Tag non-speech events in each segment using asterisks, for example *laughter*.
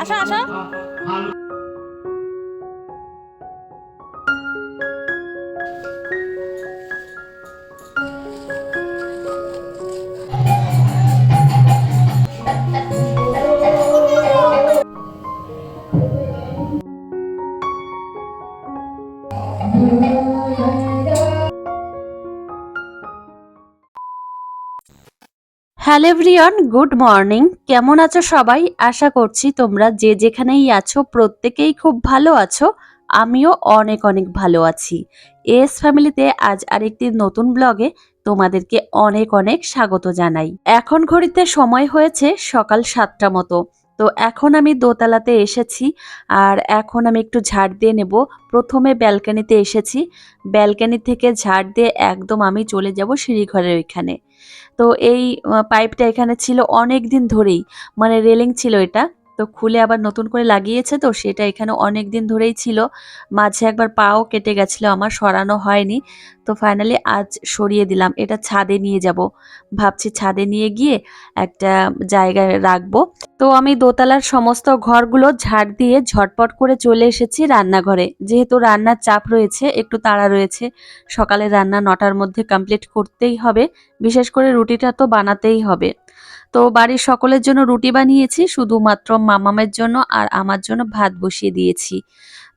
আসো আসো। Hello everyone, good morning. কেমন আছো সবাই? আশা করছি তোমরা যে যেখানেই আছো, প্রত্যেকেই খুব ভালো আছো। আমিও অনেক অনেক ভালো আছি। এস ফ্যামিলিতে আজ আরেকটি নতুন ব্লগে তোমাদেরকে অনেক অনেক স্বাগত জানাই। এখন ঘড়িতে সময় হয়েছে সকাল সাতটা মতো। তো এখন আমি দোতলাতে এসেছি আর এখন আমি একটু ঝাড় দিয়ে নেব। প্রথমে ব্যালকানিতে এসেছি। ব্যালকানি থেকে ঝাড় দিয়ে একদম আমি চলে যাব সিঁড়িঘরের ওইখানে। তো এই পাইপটা এখানে ছিল অনেক দিন ধরেই মানে রেলিং ছিল এটা। তো খুলে আবার নতুন করে লাগিয়েছে তো, সেটা এখানে অনেক দিন ধরেই ছিল। মাঝে একবার পাও কেটে গেছিল, আমার সরানো হয়নি। তো ফাইনালি আজ সরিয়ে দিলাম। এটা ছাদে নিয়ে যাব। ভাবছি ছাদে নিয়ে গিয়ে একটা জায়গায় রাখব। তো আমি দোতলার সমস্ত ঘরগুলো ঝাড় দিয়ে ঝটপট করে চলে এসেছি রান্নাঘরে। যেহেতু রান্নার চাপ রয়েছে, একটু তাড়া রয়েছে, সকালে রান্না নটার মধ্যে কমপ্লিট করতেই হবে। বিশেষ করে রুটিটা তো বানাতেই হবে। তো বাড়ির সকলের জন্য রুটি বানিয়েছি, শুধুমাত্র মামামের জন্য আর আমার জন্য ভাত বসিয়ে দিয়েছি।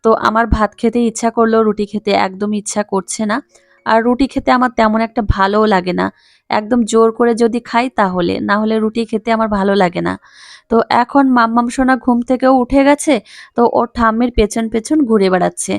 তো আমার ভাত খেতে ইচ্ছা করলেও রুটি খেতে একদম ইচ্ছা করছে না। আর রুটি খেতে আমার তেমন একটা ভালোও লাগে না। একদম জোর করে যদি খাই তাহলে, না হলে রুটি খেতে আমার ভালো লাগে না। তো এখন মাম্মাম সোনা ঘুম থেকেও উঠে গেছে, তো ওর ঠাম্মির পেছন পেছন ঘুরে বেড়াচ্ছে।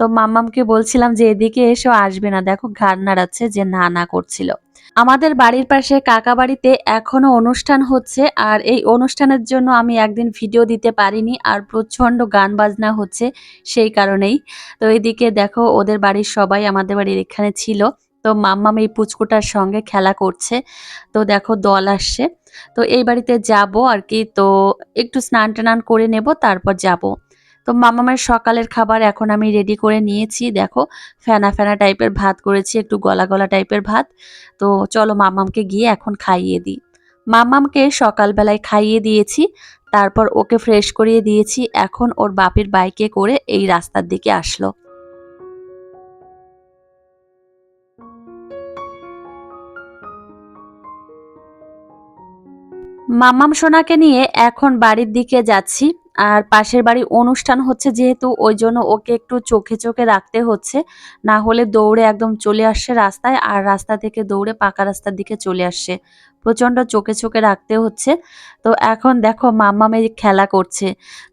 তো মাম্মামকে বলছিলাম যে, এদিকে এসো, আসবে না। দেখো ঘাড় নাড়াচ্ছে যে, না না, করছিল। আমাদের বাড়ির পাশে কাকা বাড়িতে এখনও অনুষ্ঠান হচ্ছে, আর এই অনুষ্ঠানের জন্য আমি একদিন ভিডিও দিতে পারিনি, আর প্রচণ্ড গান বাজনা হচ্ছে সেই কারণেই। তো এদিকে দেখো, ওদের বাড়ির সবাই আমাদের বাড়ির এখানে ছিল। তো মাম্মাম এই পুচকুটার সঙ্গে খেলা করছে। তো দেখো, দল আসছে। তো এই বাড়িতে যাব আর কি। তো একটু স্নান টান করে নেব, তারপর যাব। তো মামামের সকালের খাবার এখন আমি রেডি করে নিয়েছি। দেখো, ফেনা ফেনা টাইপের ভাত করেছি, একটু গলা গলা টাইপের ভাত। তো চলো মামামকে গিয়ে এখন খাইয়ে দিই। মামামকে সকালবেলায় খাইয়ে দিয়েছি, তারপর ওকে ফ্রেশ করিয়ে দিয়েছি। এখন ওর বাপের বাইকে করে এই রাস্তার দিকে আসলো। মামাম সোনাকে নিয়ে এখন বাড়ির দিকে যাচ্ছি। আর পাশের বাড়ি অনুষ্ঠান হচ্ছে যেহেতু ওই জন্য ওকে একটু চোখে চোখে রাখতে হচ্ছে, না হলে দৌড়ে একদম চলে আসছে রাস্তায় আর রাস্তা থেকে দৌড়ে পাকা রাস্তার দিকে চলে আসছে। প্রচণ্ড চোখে চোখে রাখতে হচ্ছে। তো এখন দেখো মামামের খেলা করছে।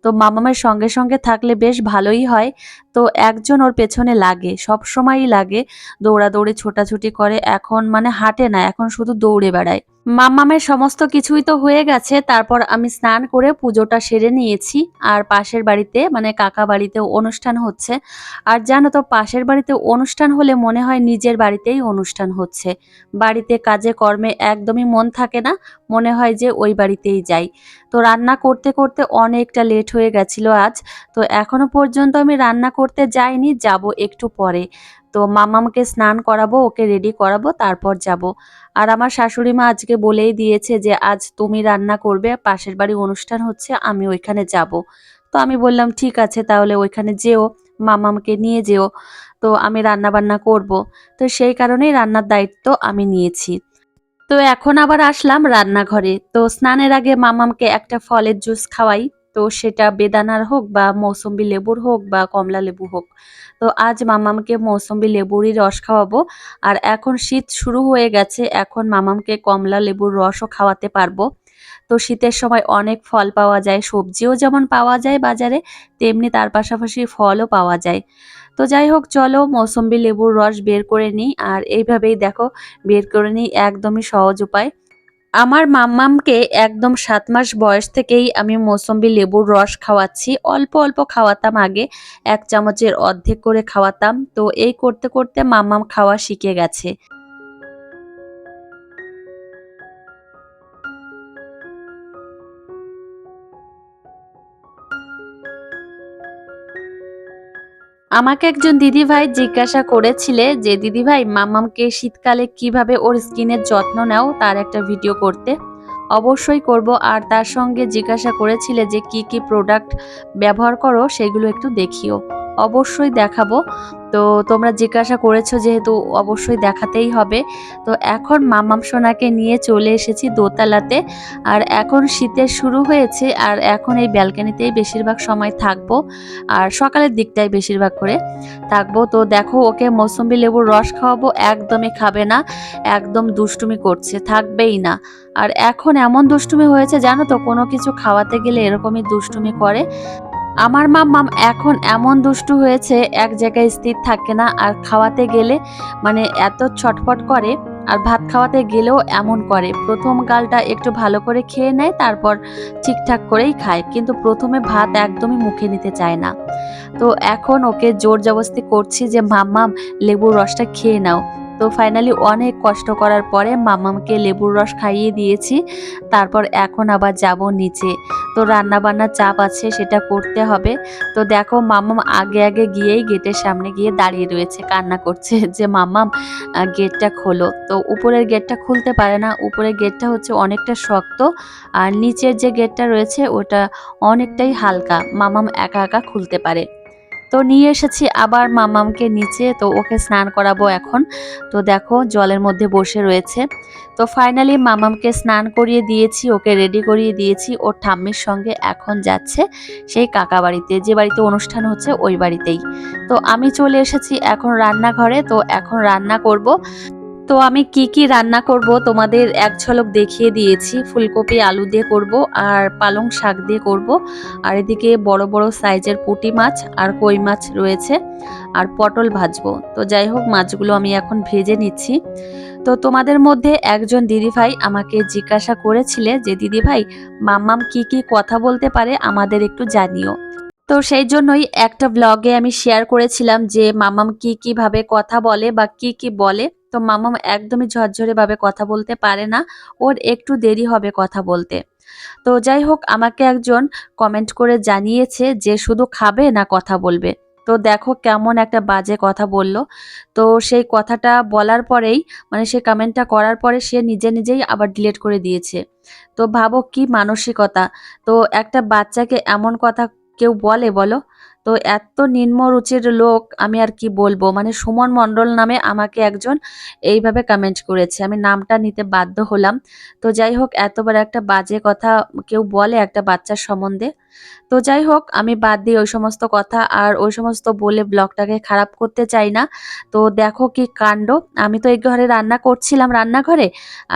তো মামামের সঙ্গে সঙ্গে থাকলে বেশ ভালোই হয়। তো একজন ওর পেছনে লাগে সব সময়ই লাগে। দৌড়াদৌড়ি, ছোটাছুটি করে, এখন মানে হাঁটে না, এখন শুধু দৌড়ে বেড়ায়। মামামের সমস্ত কিছুই তো হয়ে গেছে, তারপর আমি স্নান করে পুজোটা সেরে নিয়েছি। আর পাশের বাড়িতে মানে কাকা বাড়িতে অনুষ্ঠান হচ্ছে। আর জানো তো, পাশের বাড়িতে অনুষ্ঠান হলে মনে হয় নিজের বাড়িতেই অনুষ্ঠান হচ্ছে। বাড়িতে কাজে কর্মে একদমই মন থাকে না, মনে হয় যে ওই বাড়িতেই যাই। তো রান্না করতে করতে অনেকটা লেট হয়ে গেছিল আজ। তো এখনও পর্যন্ত আমি রান্না করতে যাইনি, যাব একটু পরে। তো মামামকে স্নান করাবো, ওকে রেডি করাবো, তারপর যাব। আর আমার শাশুড়ি মা আজকে বলেই দিয়েছে যে, আজ তুমি রান্না করবে, পাশের বাড়ি অনুষ্ঠান হচ্ছে, আমি ওইখানে যাব। তো আমি বললাম, ঠিক আছে, তাহলে ওইখানে যেও, মামামকে নিয়ে যেও। তো আমি রান্না বান্না করব। তো সেই কারণেই রান্নার দায়িত্ব আমি নিয়েছি। তো এখন আবার আসলাম রান্নাঘরে। তো স্নানের আগে মামামকে একটা ফলের জুস খাওয়াই। তো সেটা বেদানার হোক বা মৌসম্বি লেবুর হোক বা কমলা লেবু হোক। তো আজ মামামকে মৌসম্বি লেবুরই রস খাওয়াবো। আর এখন শীত শুরু হয়ে গেছে, এখন মামামকে কমলা লেবুর রসও খাওয়াতে পারব। তো শীতের সময় অনেক ফল পাওয়া যায়, সবজিও যেমন পাওয়া যায় বাজারে, তেমনি তার পাশাপাশি ফলও পাওয়া যায়। তো যাই হোক চলো মৌসম্বি লেবুর রস বের করে নিই। আর এইভাবেই দেখো, বের করে নিই একদমই সহজ উপায়। আমার মাম্মামকে একদম সাত মাস বয়স থেকেই আমি মৌসম্বি লেবুর রস খাওয়াচ্ছি। অল্প অল্প খাওয়াতাম আগে, এক চামচের অর্ধেক করে খাওয়াতাম। তো এই করতে করতে মাম্মাম খাওয়া শিখে গেছে। আমাকে একজন দিদিভাই জিজ্ঞাসা করেছিলে যে, দিদিভাই, মামামকে শীতকালে কীভাবে ওর স্কিনের যত্ন নাও? তার একটা ভিডিও করতে। অবশ্যই করব। আর তার সঙ্গে জিজ্ঞাসা করেছিলে যে, কি কি প্রোডাক্ট ব্যবহার করো? সেগুলো একটু দেখিও। অবশ্যই দেখাবো। তো তোমরা জিজ্ঞাসা করেছ যেহেতু অবশ্যই দেখাতেই হবে। তো এখন মামাম সোনাকে নিয়ে চলে এসেছি দোতলাতে। আর এখন শীতের শুরু হয়েছে আর এখন এই ব্যালকানিতেই বেশিরভাগ সময় থাকব। আর সকালের দিকটাই বেশিরভাগ করে থাকব। তো দেখো, ওকে মৌসুম্বি লেবুর রস খাওয়াবো, একদমই খাবে না, একদম দুষ্টুমি করছে, থাকবেই না। আর এখন এমন দুষ্টুমি হয়েছে, জানো তো, কোনো কিছু খাওয়াতে গেলে এরকমই দুষ্টুমি করে। আমার মাম্মাম এখন এমন দুষ্টু হয়েছে, এক জায়গায় স্থির থাকে না, আর খাওয়াতে গেলে মানে এত ছটফট করে, আর ভাত খাওয়াতে গেলেও এমন করে। প্রথম গালটা একটু ভালো করে খেয়ে নেয়, তারপর ঠিকঠাক করেই খায়, কিন্তু প্রথমে ভাত একদমই মুখে নিতে চায় না। তো এখন ওকে জোর জবস্তি করছি যে, মাম্মাম, লেবুর রসটা খেয়ে নাও। তো ফাইনালি অনেক কষ্ট করার পরে মামামকে লেবুর রস খাইয়ে দিয়েছি। তারপর এখন আবার যাব নিচে। তো রান্না বান্নার চাপ আছে, সেটা করতে হবে। তো দেখো মামাম আগে আগে গিয়েই গেটের সামনে গিয়ে দাঁড়িয়ে রয়েছে, কান্না করছে *laughs* যে মামাম গেটটা খোলো। তো উপরের গেটটা খুলতে পারে না, উপরের গেটটা হচ্ছে অনেকটা শক্ত, আর নিচের যে গেটটা রয়েছে, ওটা অনেকটাই হালকা। মামাম একা একা খুলতে পারে। তো নিয়ে এসেছি আবার মামামকে নিচে, তো ওকে স্নান করাবো এখন। তো দেখো জলের মধ্যে বসে রয়েছে। তো ফাইনালি মামামকে স্নান করিয়ে দিয়েছি, ওকে রেডি করিয়ে দিয়েছি। ওর ঠাম্মির সঙ্গে এখন যাচ্ছে সেই কাকা বাড়িতে। যে বাড়িতে অনুষ্ঠান হচ্ছে ওই বাড়িতেই। তো আমি চলে এসেছি এখন রান্নাঘরে। তো এখন রান্না করব। তো আমি কি কি রান্না করব? তোমাদের এক ঝলক দেখিয়ে দিয়েছি। ফুলকপি, আলু দিয়ে করব আর পালং শাক দিয়ে করব। আর এদিকে বড় বড় সাইজের পুঁটি মাছ আর কই মাছ রয়েছে আর পটল ভাজবো। তো যাই হোক, মাছগুলো আমি এখন ভেজে নিচ্ছি। তো তোমাদের মধ্যে একজন দিদিভাই আমাকে জিজ্ঞাসা করেছিলে যে দিদিভাই মাম্মাম কি কি কথা বলতে পারে আমাদের একটু জানিও। তো সেই জন্যই একটা ব্লগে আমি শেয়ার করেছিলাম যে মামাম কি কি ভাবে কথা বলে বা কি কি বলে। তো মামাম একদমই ঝরঝরে ভাবে কথা বলতে পারে না, ওর একটু দেরি হবে কথা বলতে। তো যাই হোক, আমাকে একজন কমেন্ট করে জানিয়েছে যে শুধু খাবে না কথা বলবে। তো দেখো কেমন একটা বাজে কথা বলল। তো সেই কথাটা বলার পরেই মানে সে কমেন্টটা করার পরে সে নিজে নিজেই আবার ডিলিট করে দিয়েছে। তো ভাবো কি মানসিকতা। তো একটা বাচ্চাকে এমন কথা কেউ বলে, বলো? তো এত নিম্ন রুচির লোক আমি আর কি বলব? মানে সুমন মণ্ডল নামে আমাকে একজন এইভাবে কমেন্ট করেছে। আমি নামটা নিতে বাধ্য হলাম। তো যাই হোক এতবার একটা বাজে কথা কেউ বলে একটা বাচ্চার সম্বন্ধে। তো যাই হোক, আমি বাদ দিই ওই সমস্ত কথা আর ওই সমস্ত বলে ব্লগটাকে খারাপ করতে চাই না। তো দেখো কি কাণ্ড। আমি তো এই ঘরে রান্না করছিলাম রান্নাঘরে।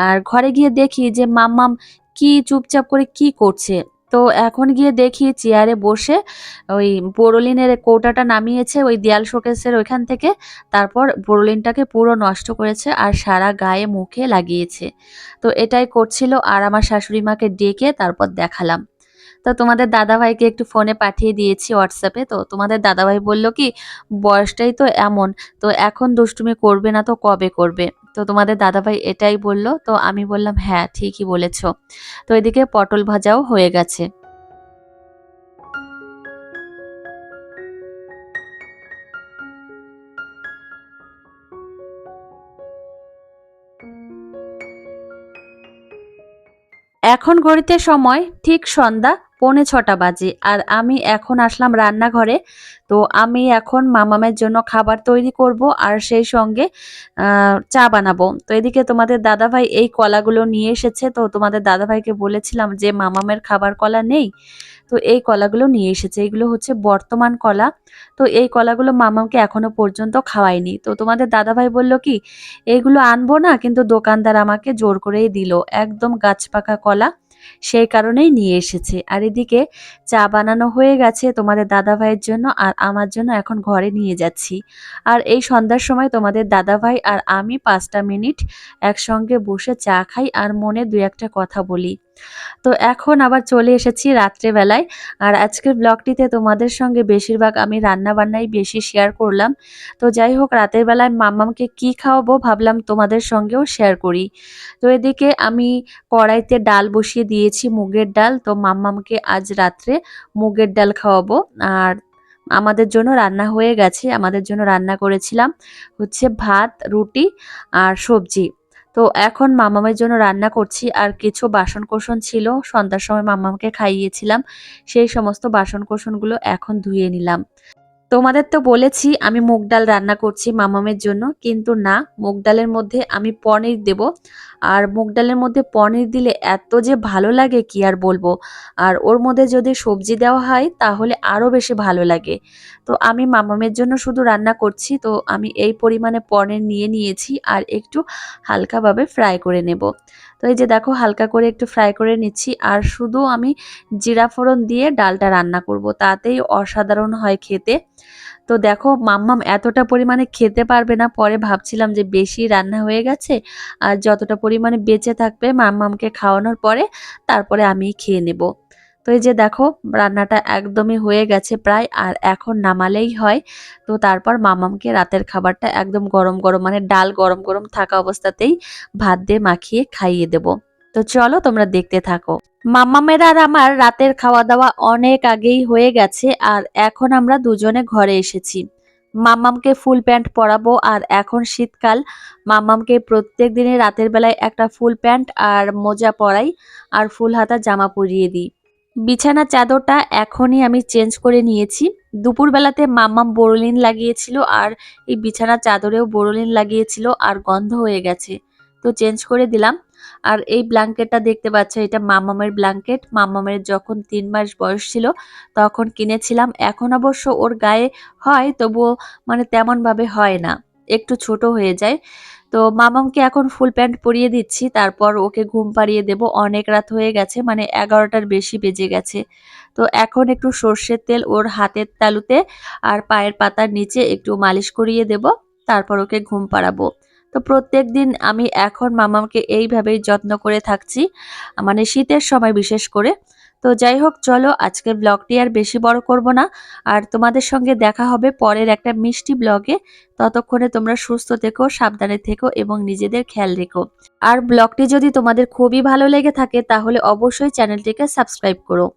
আর ঘরে গিয়ে দেখি যে মাম্মাম কি চুপচাপ করে কি করছে। তো এখন গিয়ে দেখি চেয়ারে বসে ওই বোরোলিনের কৌটাটা নামিয়েছে ওই দেয়াল শোকেসের ওইখান থেকে। তারপর বোরোলিনটাকে পুরো নষ্ট করেছে আর সারা গায়ে মুখে লাগিয়েছে। তো এটাই করছিল আর আমার শাশুড়ি মাকে ডেকে তারপর দেখালাম। তো তোমাদের দাদাভাইকে একটু ফোনে পাঠিয়ে দিয়েছি হোয়াটসঅ্যাপে তো তোমাদের দাদাভাই বলল কি, বয়সটাই তো এমন, তো এখন দুষ্টুমি করবে না তো কবে করবে? তো তোমাদের দাদাভাই এটাই বলল। তো আমি বললাম হ্যাঁ ঠিকই বলেছ। তো এদিকে পটল ভাজাও হয়ে গেছে। এখন ঘড়িতে সময় ঠিক সন্ধ্যা পৌনে ছটা বাজে আর আমি এখন আসলাম রান্নাঘরে। তো আমি এখন মামামের জন্য খাবার তৈরি করব আর সেই সঙ্গে চা বানাবো। তো এদিকে তোমাদের দাদাভাই এই কলাগুলো নিয়ে এসেছে। তো তোমাদের দাদাভাইকে বলেছিলাম যে মামামের খাবার কলা নেই। তো এই কলাগুলো নিয়ে এসেছে। এগুলো হচ্ছে বর্তমান কলা। তো এই কলাগুলো মামামকে এখনও পর্যন্ত খাওয়াইনি তো তোমাদের দাদাভাই বলল কি এইগুলো আনব না, কিন্তু দোকানদার আমাকে জোর করেই দিল। একদম গাছ পাকা কলা। সেই কারণেই নিয়ে এসেছি। আর এদিকে চা বানানো হয়ে গেছে তোমাদের দাদা ভাইয়ের জন্য আর আমার জন্য এখন ঘরে নিয়ে যাচ্ছি। আর এই সন্ধ্যার সময় তোমাদের দাদা ভাই আর আমি পাঁচটা মিনিট একসঙ্গে বসে চা খাই আর মনে দু একটা কথা বলি। তো এখন আবার চলে এসেছি রাত্রেবেলায়। আর আজকের ব্লগটিতে তোমাদের সঙ্গে বেশিরভাগ আমি রান্না বান্নাই বেশি শেয়ার করলাম। তো যাই হোক, রাতের বেলায় মাম্মামকে কি খাওয়াবো ভাবলাম তোমাদের সঙ্গেও শেয়ার করি। তো এদিকে আমি কড়াইতে ডাল বসিয়ে দিয়েছি, মুগের ডাল। তো মাম্মামকে আজ রাত্রে মুগের ডাল খাওয়াবো। আর আমাদের জন্য রান্না হয়ে গেছে, আমাদের জন্য রান্না করেছিলাম হচ্ছে ভাত, রুটি আর সবজি। তো এখন মামামের জন্য রান্না করছি আর কিছু বাসন কোসন ছিল। সন্ধ্যার সময় মামামকে খাইয়েছিলাম। সেই সমস্ত বাসন কোসনগুলো এখন ধুয়ে নিলাম। তোমাদের তো বলেছি আমি মুগ ডাল রান্না করছি মামামের জন্য, কিন্তু না, মুগ ডালের মধ্যে আমি পনির দেব। আর মুগ ডালের মধ্যে পনির দিলে এত যে ভালো লাগে কি আর বলব। আর ওর মধ্যে যদি সবজি দেওয়া হয় তাহলে আরও বেশি ভালো লাগে। তো আমি মামামের জন্য শুধু রান্না করছি, তো আমি এই পরিমাণে পনির নিয়ে নিয়েছি আর একটু হালকাভাবে ফ্রাই করে নেব। তো এই যে দেখো হালকা করে একটু ফ্রাই করে নিচ্ছি। আর শুধু আমি জিরা ফোড়ন দিয়ে ডালটা রান্না করব, তাতেই অসাধারণ হয় খেতে। তো দেখো মাম্মাম এতটা পরিমাণে খেতে পারবে না, পরে ভাবছিলাম যে বেশি রান্না হয়ে গেছে, আর যতটা পরিমাণে বেঁচে থাকবে মাম্মামকে খাওয়ানোর পরে তারপরে আমি খেয়ে নেব। তো এই যে দেখো, রান্নাটা একদমই হয়ে গেছে প্রায়, আর এখন নামালেই হয়। তো তারপর মামামকে রাতের খাবারটা একদম গরম গরম মানে ডাল গরম গরম থাকা অবস্থাতেই ভাত দিয়ে মাখিয়ে খাইয়ে দেব। তো চলো তোমরা দেখতে থাকো। মাম্মামের আর আমার রাতের খাওয়া দাওয়া অনেক আগেই হয়ে গেছে, আর এখন আমরা দুজনে ঘরে এসেছি। মামামকে ফুল প্যান্ট পরাবো, আর এখন শীতকাল। মামামকে প্রত্যেক দিনে রাতের বেলায় একটা ফুল প্যান্ট আর মোজা পরাই, আর ফুল হাতা জামা পরিয়ে দিই। বিছানা চাদরটা এখনই আমি চেঞ্জ করে নিয়েছি। দুপুরবেলাতে মাম্মাম বোরোলিন লাগিয়েছিল আর এই বিছানা চাদরেও বোরোলিন লাগিয়েছিল আর গন্ধ হয়ে গেছে, তো চেঞ্জ করে দিলাম। আর এই ব্ল্যাঙ্কেটটা দেখতে পাচ্ছ, এটা মামামের ব্ল্যাঙ্কেট। মামামের যখন তিন মাস বয়স ছিল তখন কিনেছিলাম। এখন অবশ্য ওর গায়ে হয়, তবুও মানে তেমনভাবে হয় না। একটু ছোট হয়ে যায়। তো মামামকে এখন ফুল প্যান্ট পরিয়ে দিচ্ছি। তারপর ওকে ঘুম পাড়িয়ে দেব। অনেক রাত হয়ে গেছে মানে এগারোটার বেশি বেজে গেছে। তো এখন একটু সর্ষের তেল ওর হাতের তালুতে আর পায়ের পাতার নিচে একটু মালিশ করিয়ে দেব। তারপর ওকে ঘুম পাড়াবো। তো প্রত্যেক দিন আমি এখন মামামকে এইভাবেই যত্ন করে থাকছি মানে শীতের সময় বিশেষ করে। তো যাই হোক, চলো আজকের ব্লগটি আর বেশি বড় করব না। আর তোমাদের সঙ্গে দেখা হবে পরের একটা মিষ্টি ব্লগে। ততক্ষণে তোমরা সুস্থ থেকো, সাবধানে থেকো এবং নিজেদের খেয়াল রেখো। আর ব্লগটি যদি তোমাদের খুবই ভালো লেগে থাকে, তাহলে অবশ্যই চ্যানেলটিকে সাবস্ক্রাইব করো।